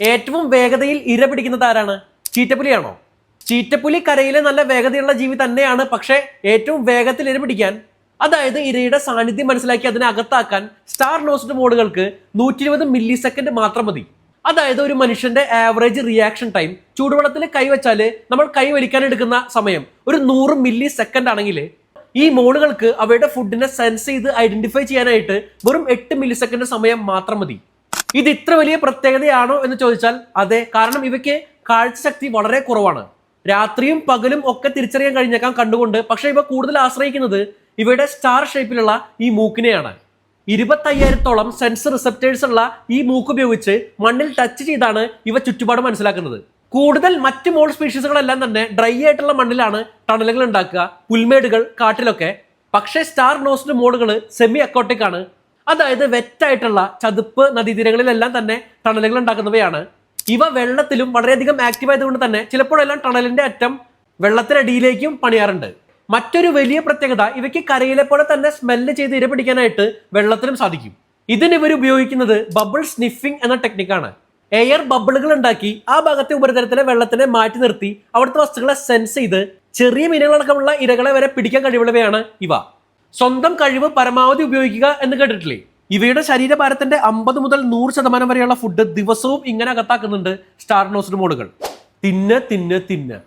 ഏറ്റവും വേഗതയിൽ ഇര പിടിക്കുന്നത് ആരാണ്? ചീറ്റപ്പുലിയാണോ? ചീറ്റപ്പുലി കരയിലെ നല്ല വേഗതയുള്ള ജീവി തന്നെയാണ് പക്ഷേ ഏറ്റവും വേഗത്തിൽ ഇര പിടിക്കാൻ അതായത് ഇരയുടെ സാന്നിധ്യം മനസ്സിലാക്കി അതിനെ അകത്താക്കാൻ സ്റ്റാർ നോസ്ഡ് മോഡുകൾക്ക് നൂറ്റി ഇരുപത് മില്ലി സെക്കൻഡ് മാത്രം മതി. അതായത് ഒരു മനുഷ്യന്റെ ആവറേജ് റിയാക്ഷൻ ടൈം ചൂടുവെള്ളത്തിൽ കൈവച്ചാൽ നമ്മൾ കൈ വലിക്കാൻ എടുക്കുന്ന സമയം ഒരു നൂറ് മില്ലി സെക്കൻഡ് ആണെങ്കിൽ ഈ മോളുകൾക്ക് അവയുടെ ഫുഡിനെ സെൻസ് ചെയ്ത് ഐഡന്റിഫൈ ചെയ്യാനായിട്ട് വെറും എട്ട് മില്ലി സെക്കൻഡ് സമയം മാത്രം മതി. ഇത് ഇത്ര വലിയ പ്രത്യേകതയാണോ എന്ന് ചോദിച്ചാൽ അതെ. കാരണം ഇവയ്ക്ക് കാഴ്ചശക്തി വളരെ കുറവാണ്. രാത്രിയും പകലും ഒക്കെ തിരിച്ചറിയാൻ കഴിഞ്ഞേക്കാം കണ്ടുകൊണ്ട്. പക്ഷേ ഇവ കൂടുതൽ ആശ്രയിക്കുന്നത് ഇവയുടെ സ്റ്റാർ ഷേപ്പിലുള്ള ഈ മൂക്കിനെയാണ്. ഇരുപത്തയ്യായിരത്തോളം സെൻസർ റിസപ്റ്റേഴ്സ് ഉള്ള ഈ മൂക്ക് ഉപയോഗിച്ച് മണ്ണിൽ ടച്ച് ചെയ്താണ് ഇവ ചുറ്റുപാട് മനസ്സിലാക്കുന്നത്. കൂടുതൽ മറ്റ് മോൾ സ്പീഷീസുകളെല്ലാം തന്നെ ഡ്രൈ ആയിട്ടുള്ള മണ്ണിലാണ് ടണലുകൾ ഉണ്ടാക്കുക പുൽമേടുകൾ കാട്ടിലൊക്കെ. പക്ഷേ സ്റ്റാർ നോസ്ഡ് മോഡുകൾ സെമി അക്കോട്ടിക് ആണ്. അതായത് വെറ്റായിട്ടുള്ള ചതുപ്പ് നദീതീരങ്ങളിലെല്ലാം തന്നെ ടണലുകൾ ഉണ്ടാക്കുന്നവയാണ് ഇവ വെള്ളത്തിലും വളരെയധികം ആക്റ്റീവ് ആയതുകൊണ്ട് തന്നെ ചിലപ്പോഴെല്ലാം ടണലിന്റെ അറ്റം വെള്ളത്തിനടിയിലേക്കും പണിയാറുണ്ട്. മറ്റൊരു വലിയ പ്രത്യേകത ഇവയ്ക്ക് കരയിലെ പോലെ തന്നെ സ്മെല്ല് ചെയ്ത് ഇര പിടിക്കാനായിട്ട് വെള്ളത്തിലും സാധിക്കും. ഇതിന് ഇവർ ഉപയോഗിക്കുന്നത് ബബിൾ സ്നിഫിംഗ് എന്ന ടെക്നിക്കാണ് എയർ ബബിളുകൾ ഉണ്ടാക്കി ആ ഭാഗത്തെ ഉപരിതലത്തിലെ വെള്ളത്തിനെ മാറ്റി നിർത്തി അവിടുത്തെ വസ്തുക്കളെ സെൻസ് ചെയ്ത് ചെറിയ മീനുകളടക്കമുള്ള ഇരകളെ വരെ പിടിക്കാൻ കഴിവുള്ളവയാണ് ഇവ. സ്വന്തം കഴിവ് പരമാവധി ഉപയോഗിക്കുക എന്ന് കേട്ടിട്ടില്ലേ? ഇവയുടെ ശരീരഭാരത്തിന്റെ അമ്പത് മുതൽ നൂറ് ശതമാനം വരെയുള്ള ഫുഡ് ദിവസവും ഇങ്ങനെ അകത്താക്കുന്നുണ്ട് സ്റ്റാർ നോസ്ഡ് മോഡുകൾ തിന്ന് തിന്ന് തിന്ന്.